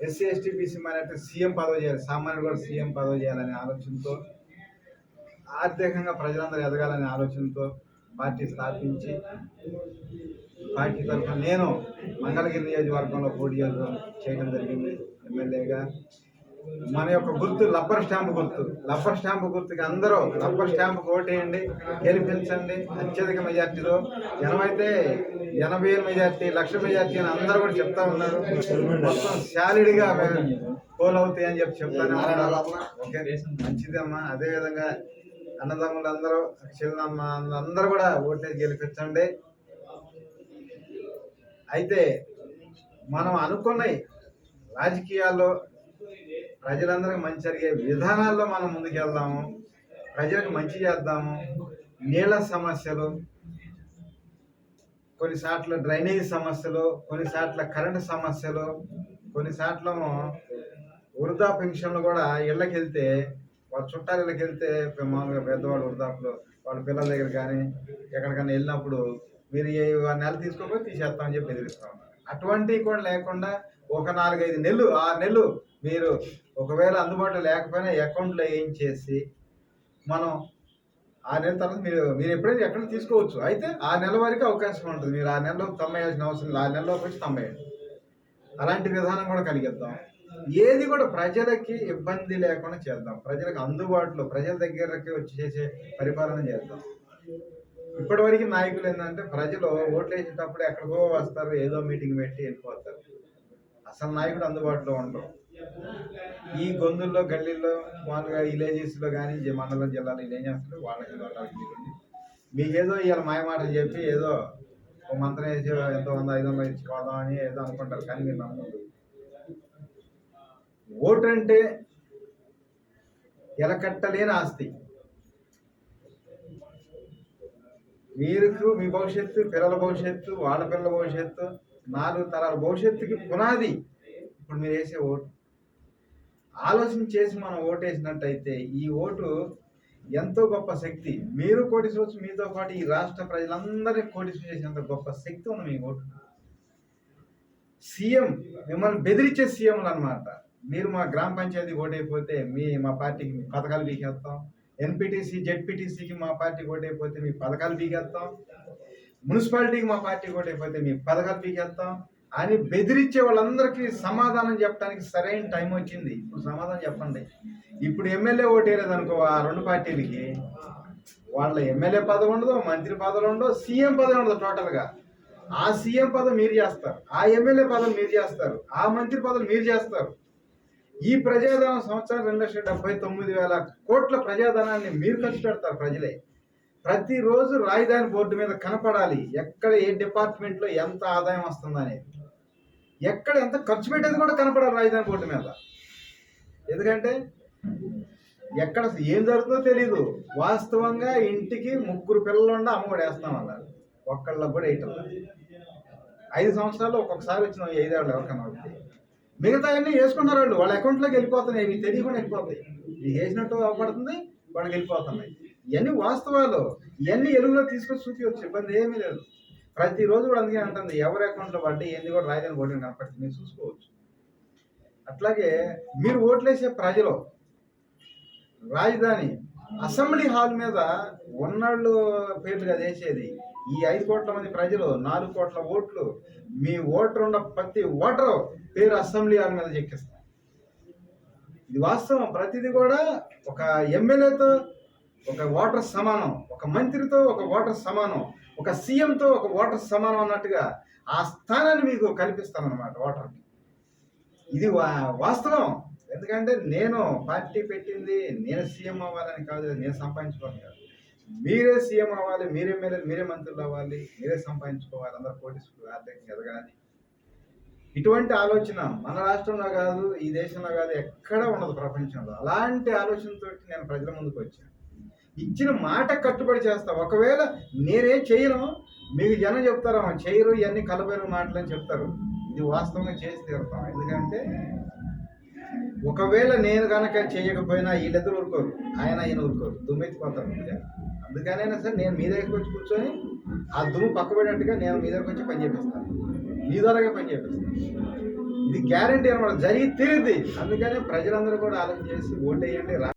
SC ST BC minority CM పదవి చేయాలి సామాన్యులు కూడా సీఎం పదవి చేయాలనే ఆలోచనతో ఆర్థికంగా ప్రజలందరూ ఎదగాలనే ఆలోచనతో పార్టీ స్థాపించి పార్టీ తరఫున నేను మంగళగిరి నియోజకవర్గంలో పోటీ చేయడం జరిగింది. ఎమ్మెల్యేగా మన యొక్క గుర్తు లబ్బర్ స్టాంప్ గుర్తు. లబ్బర్ స్టాంప్ గుర్తుకి అందరూ లబ్బర్ స్టాంప్ ఓటేయండి గెలిపించండి అత్యధిక మెజార్టీలో జనమైతే ఎనభై మెజార్టీ లక్ష మెజార్టీ అని అందరూ కూడా చెప్తా ఉన్నారు. మొత్తం శాలిడ్గా పోల్ అవుతాయి అని చెప్పి చెప్తాను ఓకే మంచిదమ్మా. అదేవిధంగా అన్నదమ్ములు అందరూ చిన్నమ్మ అందరూ కూడా ఓటేసి గెలిపించండి అయితే మనం అనుకున్నాయి రాజకీయాల్లో ప్రజలందరికీ మంచి జరిగే విధానాల్లో మనం ముందుకెళ్దాము. ప్రజలకు మంచి చేద్దాము. నీళ్ళ సమస్యలు కొన్నిసార్లు డ్రైనేజ్ సమస్యలు కొన్నిసార్లు కరెంటు సమస్యలు కొన్నిసార్లు వృద్ధా పెన్షన్లు కూడా ఇళ్ళకి వెళ్తే వాళ్ళ చుట్టాల ఇళ్ళకి వెళ్తే మామూలుగా పెద్దవాళ్ళు వృద్ధాపులు వాళ్ళ పిల్లల దగ్గర కానీ ఎక్కడికైనా వెళ్ళినప్పుడు మీరు ఏ నెల తీసుకోకపోతే తీసేస్తామని చెప్పి బెదిరిస్తా ఉన్నారు అటువంటివి కూడా లేకుండా ఒక నాలుగైదు నెలలు ఆ నెలలు మీరు ఒకవేళ అందుబాటులో లేకపోయినా అకౌంట్లో ఏం చేసి మనం ఆ నెల తర్వాత మీరు మీరు ఎప్పుడైనా ఎక్కడ తీసుకోవచ్చు. అయితే ఆ నెల వరకు అవకాశం ఉంటుంది. మీరు ఆ నెలలో తమ్మేయాల్సిన అవసరం లేదు. ఆ నెలలోకి వచ్చి తమ్మేయండి. అలాంటి విధానం కూడా కలిగిద్దాం. ఏది కూడా ప్రజలకి ఇబ్బంది లేకుండా చేద్దాం. ప్రజలకు అందుబాటులో ప్రజల దగ్గరకి వచ్చి చేసే పరిపాలన చేద్దాం. ఇప్పటివరకు నాయకులు ఏంటంటే ప్రజలు ఓట్లు వేసేటప్పుడు ఎక్కడికో వస్తారు ఏదో మీటింగ్ పెట్టి వెళ్ళిపోతారు. అసలు నాయకుడు అందుబాటులో ఉండవు ఈ గొంతుల్లో గల్లీల్లో మామూలుగా విలేజెస్లో కానీ మండలం జిల్లాలో వీళ్ళు ఏం చేస్తారు వాళ్ళకి వాళ్ళకి మీకేదో ఇవాళ మాయమాట చెప్పి ఏదో ఒక మంత్రం వేసి ఎంతో వంద ఐదు వందలు ఇచ్చుకోదాం అని ఏదో అనుకుంటారు. కానీ మీరు నమ్మదు ఓటు అంటే ఎలకట్టలేని ఆస్తి. మీరు మీ భవిష్యత్తు పిల్లల భవిష్యత్తు వాళ్ళ పిల్లల భవిష్యత్తు నాలుగు తరాల భవిష్యత్తుకి పునాది. ఇప్పుడు మీరు వేసే ఓటు. ఆలోచన చేసి మనం ఓటు వేసినట్టయితే ఈ ఓటు ఎంతో గొప్ప శక్తి. మీరు కోటీశ్వరచ్చు మీతో పాటు ఈ రాష్ట్ర ప్రజలందరినీ కోటి చేసేంత గొప్ప శక్తి ఉంది మీ ఓటు. సీఎం మిమ్మల్ని బెదిరించే సీఎంలు అన్నమాట. మీరు మా గ్రామ పంచాయతీ ఓటైపోతే మీ మా పార్టీకి మీ పథకాలు బీకేస్తాం. ఎన్పిటిసి జెడ్పీటీసీకి మా పార్టీకి ఓటైపోతే మీ పథకాలు బీగేస్తాం మున్సిపాలిటీకి మా పార్టీ ఓటైపోతే మీ పథకాలు పీకేస్తాం అని బెదిరించే వాళ్ళందరికీ సమాధానం చెప్పడానికి సరైన టైం వచ్చింది. ఇప్పుడు సమాధానం చెప్పండి. ఇప్పుడు ఎమ్మెల్యే ఓటేయలేదు అనుకో ఆ రెండు పార్టీలకి వాళ్ళ ఎమ్మెల్యే పదవి ఉండదు మంత్రి పదవులు ఉండవు సీఎం పదవి ఉండదు టోటల్గా. ఆ సీఎం పదవి మీరు చేస్తారు. ఆ ఎమ్మెల్యే పదవి మీరు చేస్తారు. ఆ మంత్రి పదవులు మీరు చేస్తారు. ఈ ప్రజాధనం సంవత్సరం రెండు లక్షల డెబ్బై తొమ్మిది వేల కోట్ల ప్రజాధనాన్ని మీరు ఖర్చు పెడతారు ప్రజలే. ప్రతిరోజు రాజధాని బోర్డు మీద కనపడాలి. ఎక్కడ ఏ డిపార్ట్మెంట్లో ఎంత ఆదాయం వస్తుందనేది. ఎక్కడ ఎంత ఖర్చు పెట్టేది కూడా కనపడాలి రాజధాని బోర్డు మీద. ఎందుకంటే ఎక్కడ ఏం జరుగుతుందో తెలియదు వాస్తవంగా ఇంటికి ముగ్గురు పిల్లలు ఉండి అమ్మఒడి వేస్తాం అన్నారు. ఒక్కళ్ళకి కూడా వేయటం ఐదు సంవత్సరాలు ఒక్కొక్కసారి వచ్చిన ఐదేళ్ళు ఎవరికైనా వస్తే మిగతా అన్నీ వేసుకున్నారు వాళ్ళు. వాళ్ళ అకౌంట్లోకి వెళ్ళిపోతున్నాయి. ఇవి తెలియకుండా వెళ్ళిపోతాయి. ఇవి వేసినట్టు అవపడుతుంది వాళ్ళకి వెళ్ళిపోతున్నాయి. ఇవన్నీ వాస్తవాలు. ఇవన్నీ ఎరువులో తీసుకొని చూపించవచ్చు ఇబ్బంది ఏమీ లేదు. ప్రతిరోజు కూడా అందుకే అంటుంది ఎవరి అకౌంట్లో పడ్డా ఏంది కూడా రాయలేని ఓటింగ్ కనపడుతుంది మీరు చూసుకోవచ్చు. అట్లాగే మీరు ఓట్లేసే ప్రజలు రాజధాని అసెంబ్లీ హాల్ మీద ఉన్నళ్ళు పేర్లు కదా వేసేది ఈ ఐదు కోట్ల మంది ప్రజలు నాలుగు కోట్ల ఓట్లు మీ ఓటర్ ఉన్న ప్రతి ఓటరు పేరు అసెంబ్లీ హాల్ మీద చెక్కిస్తారు. ఇది వాస్తవం. ప్రతిదీ కూడా ఒక ఎమ్మెల్యేతో ఒక ఓటర్ సమానం ఒక మంత్రితో ఒక ఓటర్ సమానం ఒక సీఎంతో ఒక ఓటర్ సమానం అన్నట్టుగా ఆ స్థానాన్ని మీకు కల్పిస్తానన్నమాట ఓటర్కి ఇది వా- వాస్తవం. ఎందుకంటే నేను పార్టీ పెట్టింది నేను సీఎం అవ్వాలని కాదు నేను సంపాదించుకోవాలి కాదు. మీరే సీఎం అవ్వాలి మీరే మీరే మీరే మంత్రులు అవ్వాలి మీరే సంపాదించుకోవాలి అందరు కోటీశ్వరులు ఆర్థికంగా ఎదగాలి ఇటువంటి ఆలోచన మన రాష్ట్రంలో కాదు ఈ దేశంలో కాదు ఎక్కడ ఉండదు ప్రపంచంలో. అలాంటి ఆలోచనతో నేను ప్రజల ముందుకు వచ్చాను. ఇచ్చిన మాట కట్టుబడి చేస్తాం ఒకవేళ నేనేం చేయను మీకు జనం చెప్తారు చేయరు ఇవన్నీ కలబెరు మాటలు అని చెప్తారు. ఇది వాస్తవంగా చేసి తీరుతాం. ఎందుకంటే ఒకవేళ నేను కనుక చేయకపోయినా వీళ్ళిద్దరు ఊరుకోరు. ఆయన ఈయన ఊరుకోరు. దుమ్మెత్తిపోతారు ముందుగా. అందుకనైనా సరే నేను మీ దగ్గరికి వచ్చి కూర్చొని ఆ దుమ్ము పక్కబడినట్టుగా నేను మీ దగ్గరకు వచ్చి పని చేపిస్తాను. మీ ద్వారాగా పని చేపిస్తాను. ఇది గ్యారంటీ అనమాట జరిగి తీరుద్ది. అందుకనే ప్రజలందరూ కూడా ఆలోచన చేసి ఓటేయండి రా